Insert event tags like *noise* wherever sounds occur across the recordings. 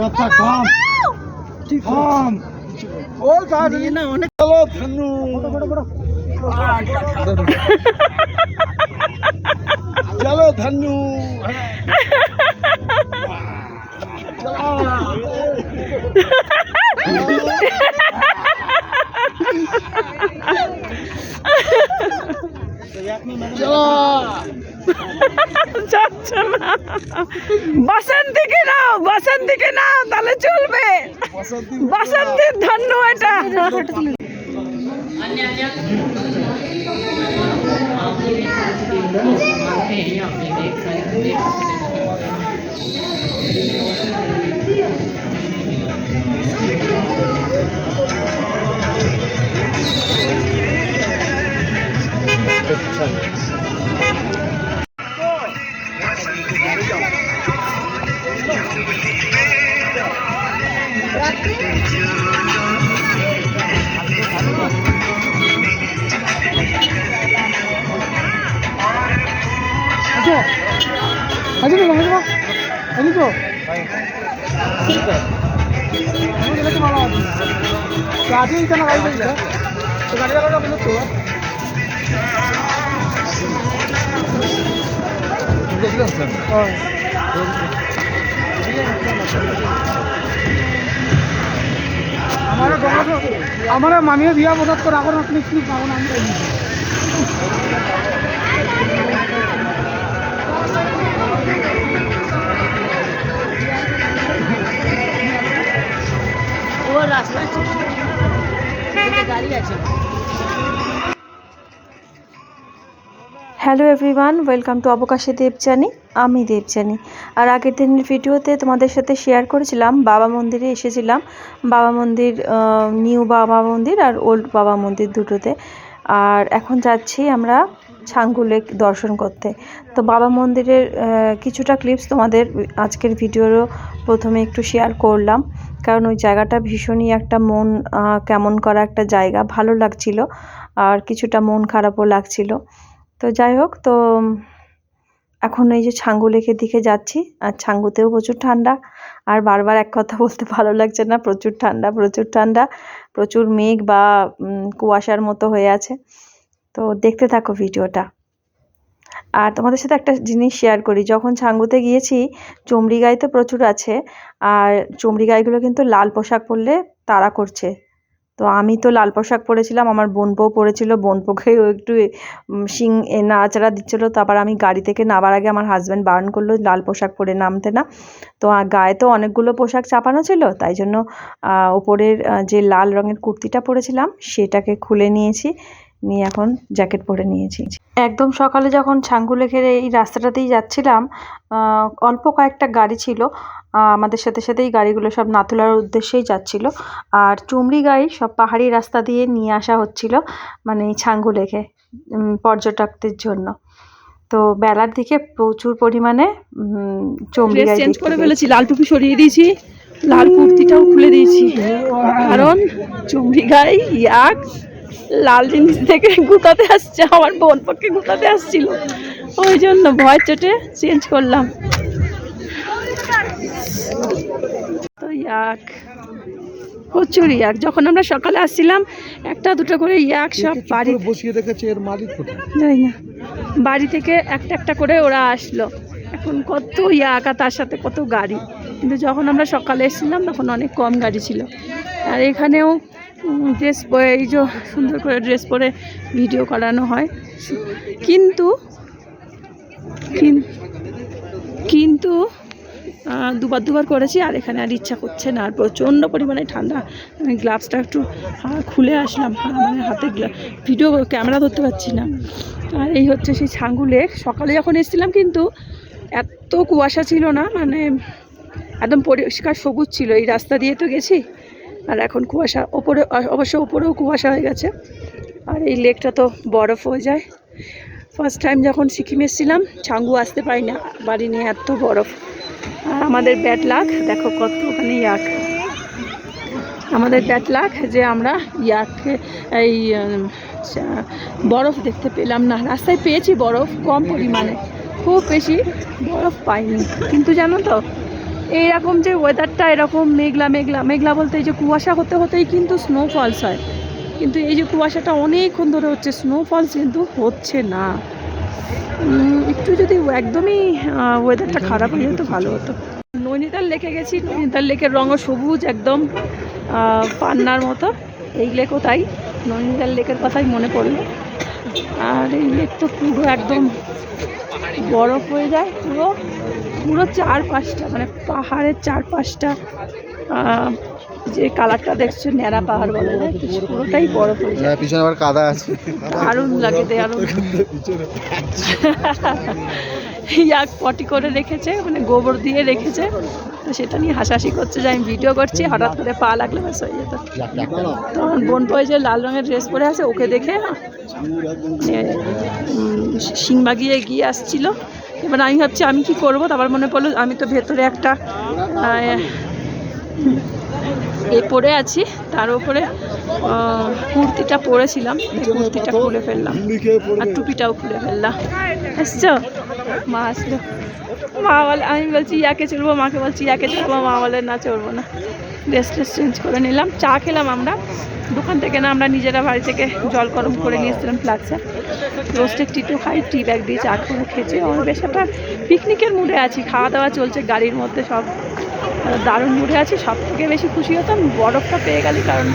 রফা কম। কম। ও গাড়ি না অনেক চলো ধনু চলো ধনু *laughs* যাচ্ছে না। বসন্তীকে নাও? বসন্তীকে নাও? তাহলে চলবে। বসন্তীর ধন্য এটা। আজকে আমার মামিয়ে বিয়া বদত করে এখন আপনি কি পাবেন আমি জানি না। হ্যালো এভরিওয়ান, ওয়েলকাম টু অবকাশে দেবজানি আমি দেবজানি আর আগের দিনের ভিডিওতে তোমাদের সাথে শেয়ার করেছিলাম, বাবা মন্দিরে এসেছিলাম। বাবা মন্দির নিউ বাবা মন্দির আর ওল্ড বাবা মন্দির দুটোতে। আর এখন যাচ্ছি আমরা ছাঙ্গু লেক দর্শন করতে। তো বাবা মন্দিরের কিছুটা ক্লিপস তোমাদের আজকের ভিডিওরও প্রথমে একটু শেয়ার করলাম। কারণ ওই জায়গাটা ভীষণই একটা মন কেমন করা একটা জায়গা, ভালো লাগছিল। আর কিছুটা মন খারাপও লাগছিল। তো যাই হোক, তো এখন এই যে ছাঙ্গু লেকের দিকে যাচ্ছি, আর ছাঙ্গুতেও প্রচুর ঠান্ডা। আর বারবার এক কথা বলতে ভালো লাগছে না, প্রচুর ঠান্ডা প্রচুর ঠান্ডা, প্রচুর মেঘ বা কুয়াশার মতো হয়ে আছে। তো দেখতে থাকো ভিডিওটা। আর তোমাদের সাথে একটা জিনিস শেয়ার করি, যখন ছাঙ্গুতে গিয়েছি, চমড়ি গাই তো প্রচুর আছে, আর চমড়ি গাইগুলো কিন্তু লাল পোশাক পরলে তাড়া করছে। তো আমি তো লাল পোশাক পরেছিলাম, আমার বোন বোনপোও পরেছিল বোনপোকেও একটু শিং নাড়াচাড়া দিচ্ছিল, তারপর আমি গাড়ি থেকে নামার আগে আমার হাজব্যান্ড বারণ করল, লাল পোশাক পরে নামতে না। তো গায়ে তো অনেকগুলো পোশাক চাপানো ছিল, তাই জন্য ওপরের যে লাল রঙের কুর্তিটা পরেছিলাম, সেটাকে খুলে নিয়েছি। নিয়ে এখন জ্যাকেট পরে নিয়েছি। একদম সকালে যখন ছাঙ্গু লেকের এই রাস্তাটাতেই যাচ্ছিলাম অল্প কয়েকটা গাড়ি ছিল আমাদের সাথে সাথেই গাড়িগুলো সব নাথুলার উদ্দেশ্যেই যাচ্ছিল। আর চুমড়ি গাড়ি সব পাহাড়ি রাস্তা দিয়ে নিয়ে আসা হচ্ছিল মানে ছাঙ্গু উম, পর্যটকদের জন্য। তো বেলার দিকে প্রচুর পরিমাণে চমড়ি গাড়ি চেঞ্জ করে ফেলেছি লাল টুপি সরিয়ে দিয়েছি লাল কুর্তিটাও খুলে দিয়েছি। কারণ চুমড়ি গাই ইয়াক লাল জিনিস থেকে গুতাতে আসছে আমার বোন পক্ষে গুতাতে আসছিল। ওই জন্য ভয় চোটে চেঞ্জ করলাম। তো ইয়াক প্রচুর ইয়াক যখন আমরা সকালে আসছিলাম একটা দুটো করে ইয়াক সব বাড়ি বসিয়ে রেখেছে এর মালিক জানি না। বাড়ি থেকে একটা একটা করে ওরা আসলো। এখন কত ইয়াকা তার সাথে কত গাড়ি। কিন্তু যখন আমরা সকালে এসেছিলাম তখন অনেক কম গাড়ি ছিল। আর এখানেও ড্রেস পরে, এই যে সুন্দর করে ড্রেস পরে ভিডিও করানো হয়। কিন্তু, কিন- কিন্তু দুবার দুবার করেছি আর এখানে আর ইচ্ছা করছে না। আর প্রচণ্ড পরিমাণে ঠান্ডা। আমি গ্লাভসটা একটু খুলে আসলাম। মানে হাতে ভিডিও ক্যামেরা ধরতে পারছি না। আর এই হচ্ছে সেই ছাঙ্গু লেক সকালে যখন এসেছিলাম কিন্তু এত কুয়াশা ছিল না মানে একদম পরিষ্কার সবুজ ছিল। এই রাস্তা দিয়ে তো গেছি। আর এখন কুয়াশা ওপরে, অবশ্য ওপরেও কুয়াশা হয়ে গেছে। আর এই লেকটা তো বরফ হয়ে যায়। ফার্স্ট টাইম যখন সিকিম এসেছিলাম, ছাঙ্গু আসতে পারি না বাড়ি নিয়ে এত বরফ। আর আমাদের ব্যাট লাখ দেখো কত ওখানে ইয়াক আমাদের ব্যাট লাখ যে আমরা ইয়াকে এই বরফ দেখতে পেলাম না। রাস্তায় পেয়েছি বরফ, কম পরিমাণে। খুব বেশি বরফ পাইনি। কিন্তু জানো তো এইরকম যে ওয়েদারটা এরকম মেঘলা মেঘলা মেঘলা বলতে এই যে কুয়াশা হতে হতেই কিন্তু স্নোফলস হয়। কিন্তু এই যে কুয়াশাটা অনেকক্ষণ ধরে হচ্ছে স্নোফলস কিন্তু হচ্ছে না। একটু যদি একদমই ওয়েদারটা খারাপ হয়ে যেত, ভালো হতো। নৈনিতাল লেকে গেছি, নৈনিতাল লেকের রঙও সবুজ একদম পান্নার মতো। এই লেকও তাই, নৈনিতাল লেকের কথাই মনে পড়ল। আর এই লেক তো পুরো একদম বরফ হয়ে যায়, পুরো। পুরো চার পাঁচটা মানে পাহাড়ের চার পাঁচটা যে কালারটা দেখছ ন্যাড়া পাহাড় বলে যায় পুরোটাই বরফ হয়ে যায়। পিছনে আবার কাদা আছে। দারুণ লাগে দারুণ ইয়াক পটি করে রেখেছে মানে গোবর দিয়ে রেখেছে তো সেটা নিয়ে হাসাহাসি করছে যে আমি ভিডিও করছি হঠাৎ করে পা লাগলে ব্যাস হয়ে যেত। তখন বোন যে লাল রঙের ড্রেস পরে আছে ওকে দেখে সিংবাগিয়ে এগিয়ে আসছিল এবার আমি ভাবছি, আমি কি করব? তারপর মনে পড়ল, আমি তো ভেতরে একটা এ পরে আছি। তার উপরে কুর্তিটা পরেছিলাম কুর্তিটা খুলে ফেললাম। আর টুপিটাও খুলে ফেললাম। এসছো? মা আসলো। মা বলে, আমি বলছি, ইয়াকে চলবো মাকে বলছি, ইয়াকে চলবো মা বলে, না চলবো না। ড্রেস ট্রেস চেঞ্জ করে নিলাম। চা খেলাম আমরা। দোকান থেকে না আমরা নিজেরা বাড়ি থেকে জল গরম করে নিয়ে এসেছিলাম ফ্লাক্সে রোস্টেড টি টু খাই টি ব্যাগ দিয়ে চা করে খেয়েছি। আমার বেশ একটা পিকনিকের মুডে আছি। খাওয়া দাওয়া চলছে গাড়ির মধ্যে সব দারুণ মুডে আছি। সব থেকে বেশি খুশি হতাম বরফটা পেয়ে গেলি কারণ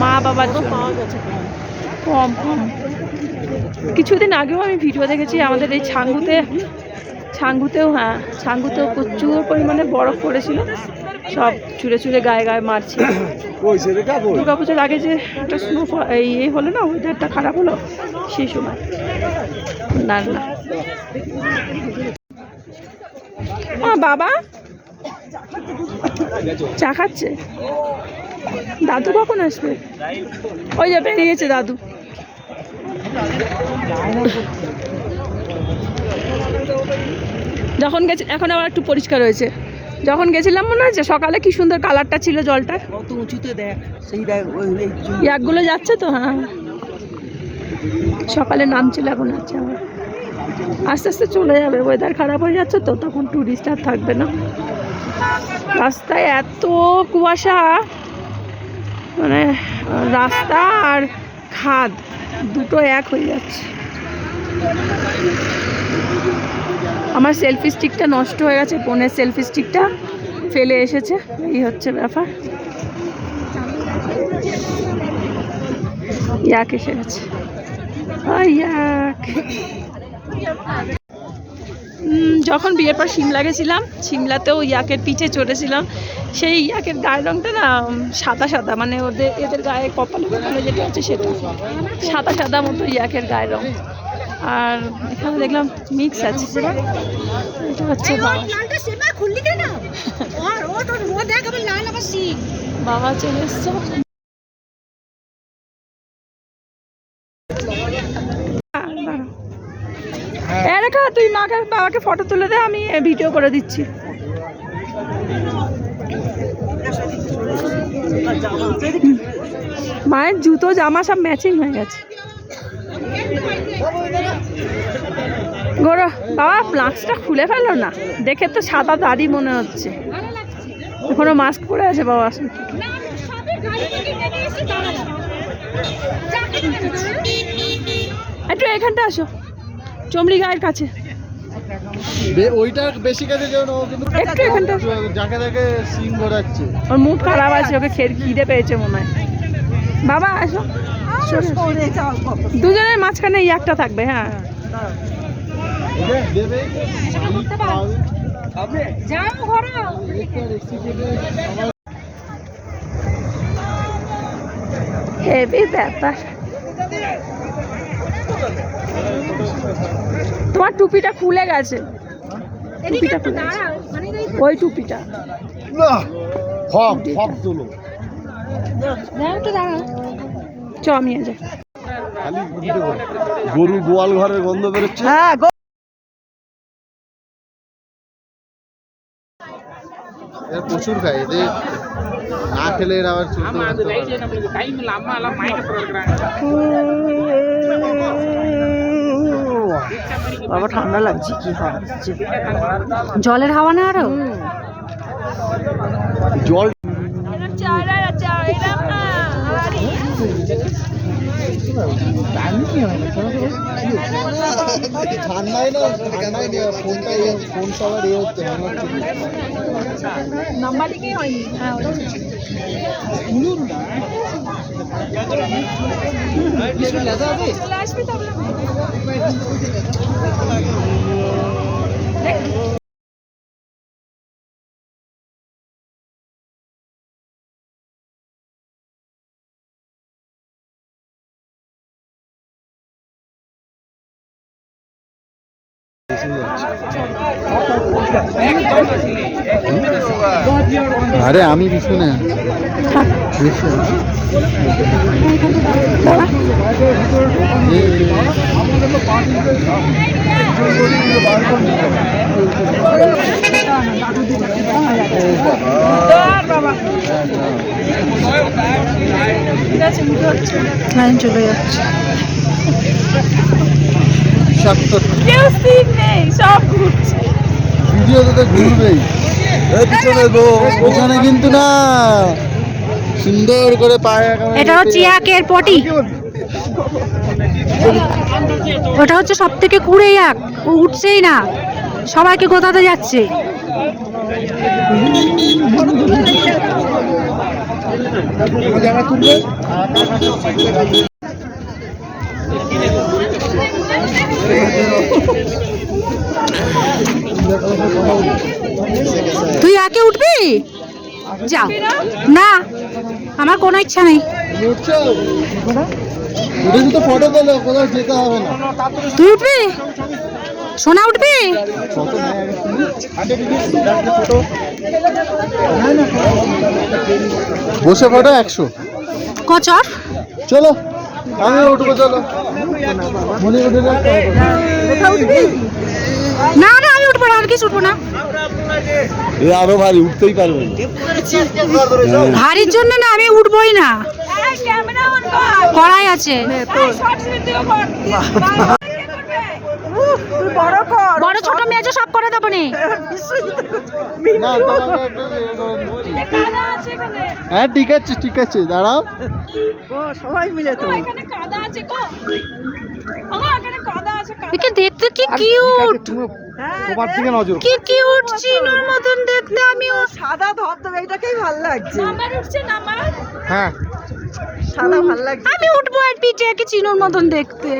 মা বাবার জন্য। কম কম। কিছুদিন আগেও আমি ভিডিও দেখেছি আমাদের এই ছাঙ্গুতে ছাঙ্গুতেও হ্যাঁ ছাঙ্গুতেও প্রচুর পরিমাণে বরফ পড়েছিল। সব চুড়ে চুড়ে গায়ে গায়ে মারছে। দুর্গা পুজোর আগে যে একটা স্নো এই এ হলো না ওয়েদারটা খারাপ হলো সেই সময়। না না। বাবা? চা খাচ্ছে? দাদু কখন আসবে? ওই যে বেরিয়েছে দাদু। যখন গেছে এখন আবার একটু পরিষ্কার হয়েছে। যখন গেছিলাম মনে আছে? সকালে কি সুন্দর কালারটা ছিল জলটা? কত উঁচুতে দেখ সেই দেখ ইয়াকগুলো যাচ্ছে তো? হ্যাঁ। সকালে নামছিল এখন আছে আমার। আস্তে আস্তে চলে যাবে ওয়েদার খারাপ হয়ে যাচ্ছে তো তখন ট্যুরিস্ট আর থাকবে না। রাস্তায় এত কুয়াশা মানে রাস্তা আর খাদ দুটো এক হয়ে যাচ্ছে। আমার সেলফি স্টিকটা নষ্ট হয়ে গেছে বোনের সেলফি স্টিকটা ফেলে এসেছে, এই হচ্ছে ব্যাপার। ইয়াক এসে গেছে। যখন বিয়ের পর সিমলা গেছিলাম, সিমলাতেও ইয়াকের পিঠে চড়েছিলাম। সেই ইয়াকের গায়ের রঙটা না সাদা সাদা মানে ওদের, এদের গায়ে কপালে কপালে যেটা আছে সেটা। সাদা সাদা মতো ইয়াকের গায়ের রং। আর এখানে দেখলাম মিক্স আছে এটা হচ্ছে বাবা চলে এসছে রেখা তুই মাকে বাবাকে ফটো তুলে দে আমি ভিডিও করে দিচ্ছি মায়ের জুতো জামা সব ম্যাচিং হয়ে গেছে গোরা বাবা প্লাক্সটা খুলে ফেলো না। দেখে তো সাদা দাড়ি মনে হচ্ছে। এখনও মাস্ক পরে আছে বাবা একটু এখানটা আসো চমড়ি গায়ের কাছে। ওইটা বেশি কাছে যেও না ও কিন্তু একটু এখানটা যাকে দেখে সিং ঘোরাচ্ছে। ওর মুখ খারাপ আছে ওকে খেয়ে খিদে পেয়েছে মনে হয়। বাবা আসো। দুজনের মাঝখানে একটা থাকবে হ্যাঁ। হেভি ব্যাপার। তোমার টুপিটা খুলে গেছে। টুপিটা খুলে গেছে। ওই টুপিটা। চ আমি যাই। খালি গরুর গোয়াল ঘরের গন্ধ বেরোচ্ছে? হ্যাঁ এরা প্রচুর খায় এদের না খেলে এরা আবার। বাবা ঠান্ডা লাগছে কি হাওয়া জলের হাওয়া না আরও? জল ঠান্ডায় না ঠান্ডায় ফোনটা ফোন সবার মনে হচ্ছে আরে আমি পিছনে লাইন চলে যাচ্ছে। সত্তর কেউ স্থির নেই সব ঘুরছে। ভিডিও তো ঘুরবেই। পিছনে গো ওখানে কিন্তু না। সুন্দর করে পায়ে এটা হচ্ছে ইয়াকের পটি ওটা হচ্ছে সব থেকে কুড়ে ইয়াক। ও উঠছেই না। সবাইকে গোতাতে যাচ্ছে। জায়গা তুলবে? তুই আগে উঠবি? যা না আমার কোনো ইচ্ছা নেই। তুই উঠবি? সোনা উঠবি? বসে ফটো একশো। কচর। চলো আমি উঠবো চলো। না না আমি উঠবো না আর কিছু উঠবো না। আরও ভারী উঠতেই পারবে না। ভারীর জন্য না আমি উঠবোই না। কড়াই আছে। বড় ছোট মেজো সব করে দেবো নি। হ্যাঁ ঠিক আছে ঠিক আছে দাঁড়াও। দেখতে কি কিউট তোমার দিকে নজর। কি কিউট চিনুর মতন দেখতে আমিও সাদা ধবধবে এটাকেই ভালো লাগছে। হ্যাঁ। সাদা ভালো লাগছে। আমি উঠবো আর পিঠে কি চিনুর মতন দেখতে।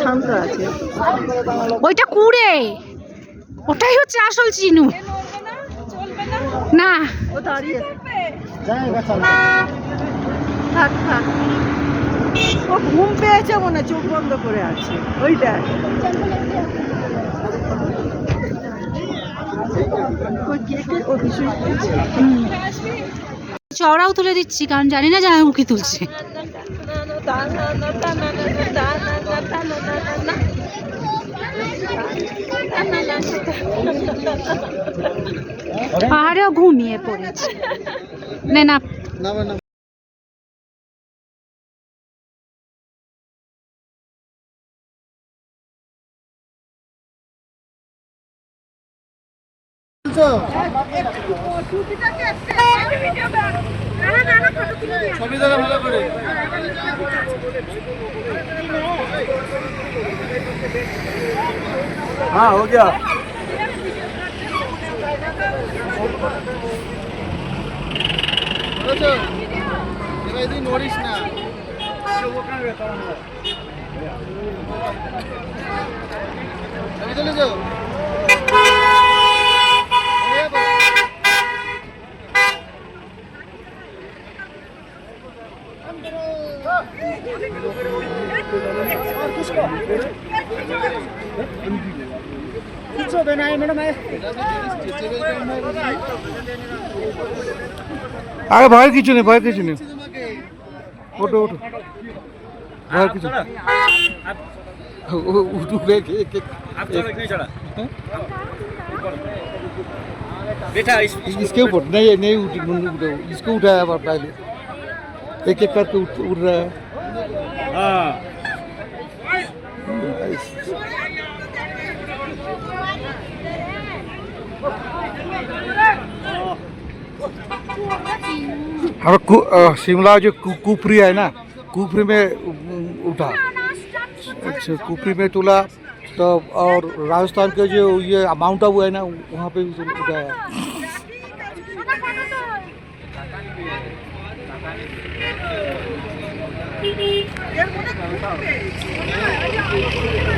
শান্ত আছে। ওইটা কুড়ে। ওটাই হচ্ছে আসল চিনু। না। ও দাঁড়িয়ে থাক থাক। ও ঘুম পেয়েছে মনে চোখ বন্ধ করে আছে। ওই দেখ। ওই কে কে ও ভীষণ পেয়েছে চওড়াও তুলে দিচ্ছি কারণ জানি না জামাই মুখে তুলছে। পাহাড়েও ঘুমিয়ে পড়েছে। নে না। না ছবি দাদা ভালো করে। হ্যাঁ হো গিয়া নড়িস না। চলে যাও खींचो देना है मैडम आगे बाहर खींचो नहीं बाहर उठो उठो उठो एक एक बेटा इसके ऊपर नहीं नहीं उठ इसको उठाया पहले एक एक करके उठ रहा है हाँ हम शिमला जो कुपरी है ना, कुपरी में उठा अच्छा कुपरी में तुला तो और राजस्थान के जो ये माउंट आबू है ना, वहाँ पे भी उठाया Thank.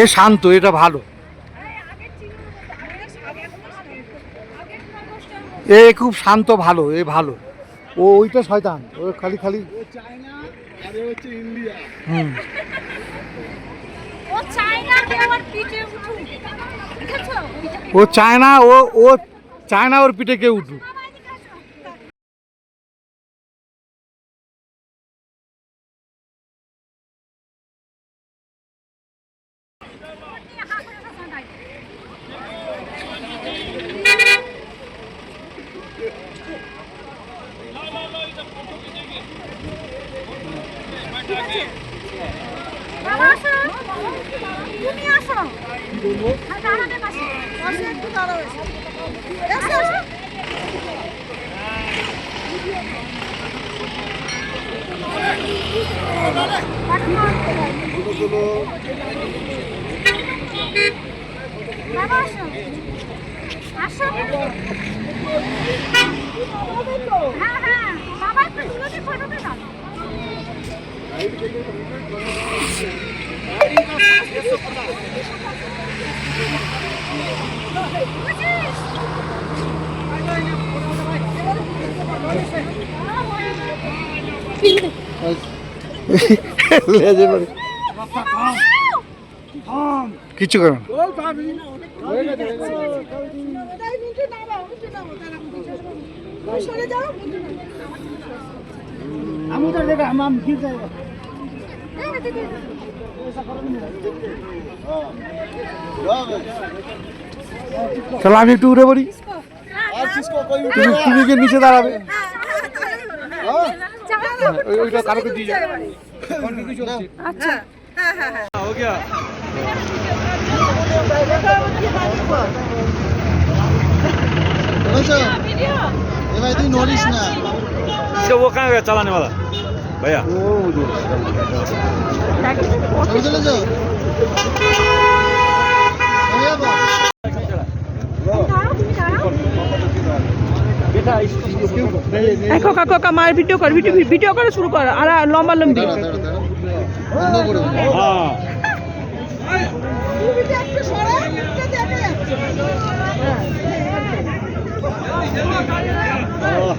এ শান্ত এটা ভালো। এ খুব শান্ত ভালো এ ভালো। ও ওইটা শয়তান ও খালি খালি হুম। ও চায়না ও চায় না ও ও চায় না ওর পিঠে কেউ উঠুক বাবা আসো তুমি আসো আর দাঁড়াবে পাশে পাশে একটু দাঁড়াও এসো এসো বাবা আসো আসো হ্যাঁ হ্যাঁ বাবা একটু দূরে ফটোতে দাও লেজে পড়ে কিচ্ছু করে না তাহলে আমি একটু উঠে পড়ি তুমি তুমি গিয়ে নিচে দাঁড়াবে ওই- ওইটা কারোকে দিয়ে যাবে বুঝেছো এবার তুই নড়িস না इसका वो कहाँ गया चलाने वाला হয়ে যাব? খোকা খোকা মায়ের ভিডিও কর ভিডিও ভিডিও করে শুরু কর আর লম্বা লম্বি। দাঁড়া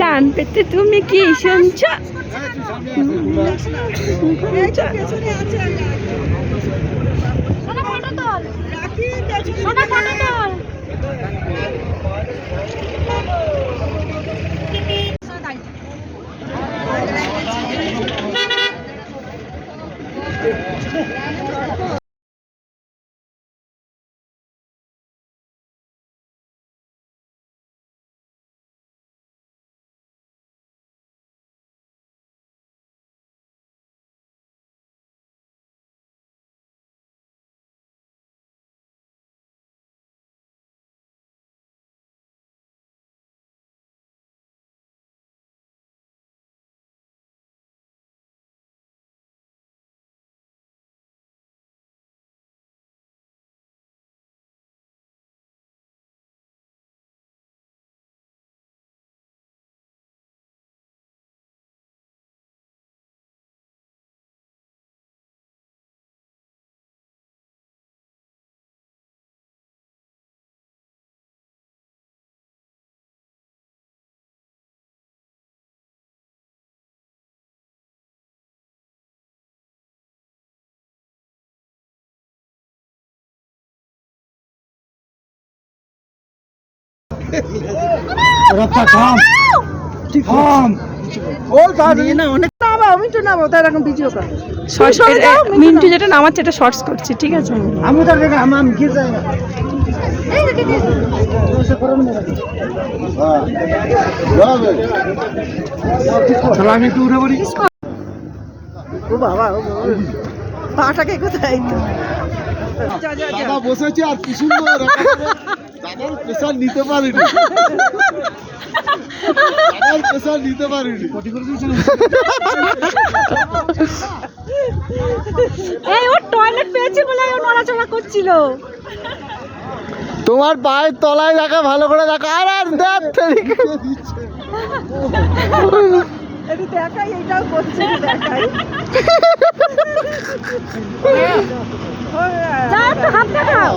কান পেতে তুমি কি শুনছ? সোনা ফটো তোল। মিন্টু যেটা নামাচ্ছে এটা শর্টস করছি ঠিক আছে? আমি গিয়ে যাই না। তাহলে আমি একটু উঠে পড়ি। ও বাবা পাটাকে কোথায়? তো বসেছে আর কি সুন্দর। দাদার প্রেশার নিতে পারিনি। দাদার প্রেশার নিতে পারিনি। এই ও টয়লেট পেয়েছে বলে ও নড়াচড়া করছিল। তোমার পায়ের তলায় দেখা ভালো করে দেখা আর আর দেখ তেরিকে একটু দেখাই এইটাও করছে দেখাই। হাত দেখাও।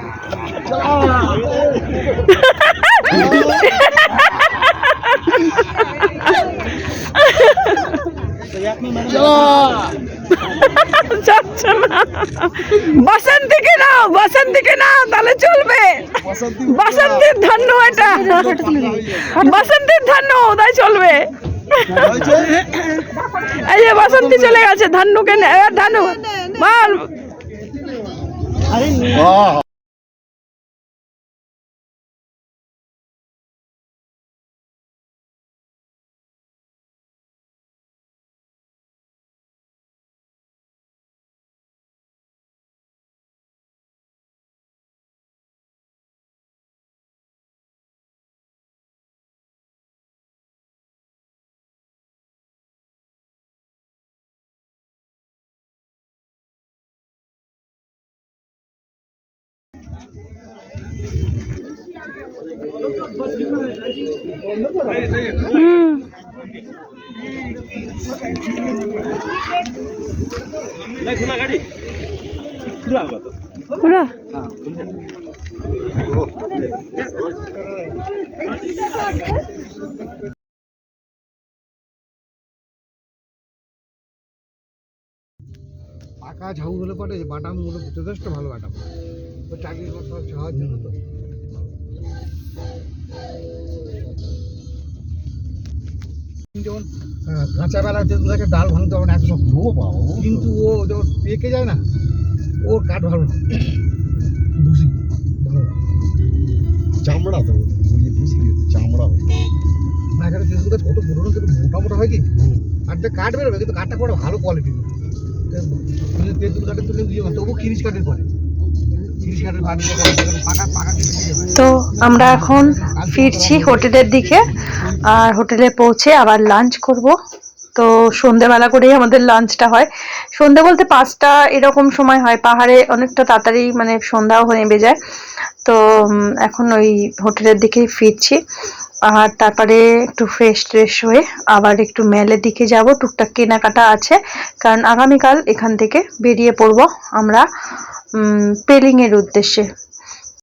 বসন্তীকে নাও বসন্তীকে নাও তাহলে চলবে বসন্তীর ধন্য এটা বসন্তীর ধন্য তাই চলবে এই যে বসন্তী চলে গেছে ধান্নুকে ধানু বল আরে পুরো পাকা ঝাউ হলে পরে এই বাটামগুলো যথেষ্ট ভালো বাটাম। চাকরি করতে যাওয়ার জন্য তো। যেমন আহ, কাঁচা বেলা ডাল ভাঙতে হবে না এত শক্ত কিন্তু ও যখন পেকে যায় না ওর কাঠ ভালো না। বুঝি ভালো চামড়া তো চামড়া না। এখানে তেঁতুল কত পুরোনো কিন্তু মোটা মোটা হয় কি? আর যে কাঠ বেরোবে কিন্তু কাঠটা করে ভালো কোয়ালিটির তেঁতুল কাঠের তো কিন্তু হয়, তবু খিরিশ কাঠের করে তো আমরা এখন ফিরছি হোটেলের দিকে আর হোটেলে পৌঁছে আবার লাঞ্চ করব। তো সন্ধেবেলা করেই আমাদের লাঞ্চটা হয়। সন্ধে বলতে পাঁচটা এরকম সময় হয়। পাহাড়ে অনেকটা তাড়াতাড়ি মানে সন্ধ্যাও হয়ে নেমে যায়। তো এখন ওই হোটেলের দিকেই ফিরছি। আর তারপরে একটু ফ্রেশ ট্রেশ হয়ে আবার একটু মেলের দিকে যাব। টুকটাক কেনাকাটা আছে। কারণ আগামীকাল এখান থেকে বেরিয়ে পড়ব আমরা। পেলিংয়ের উদ্দেশ্যে।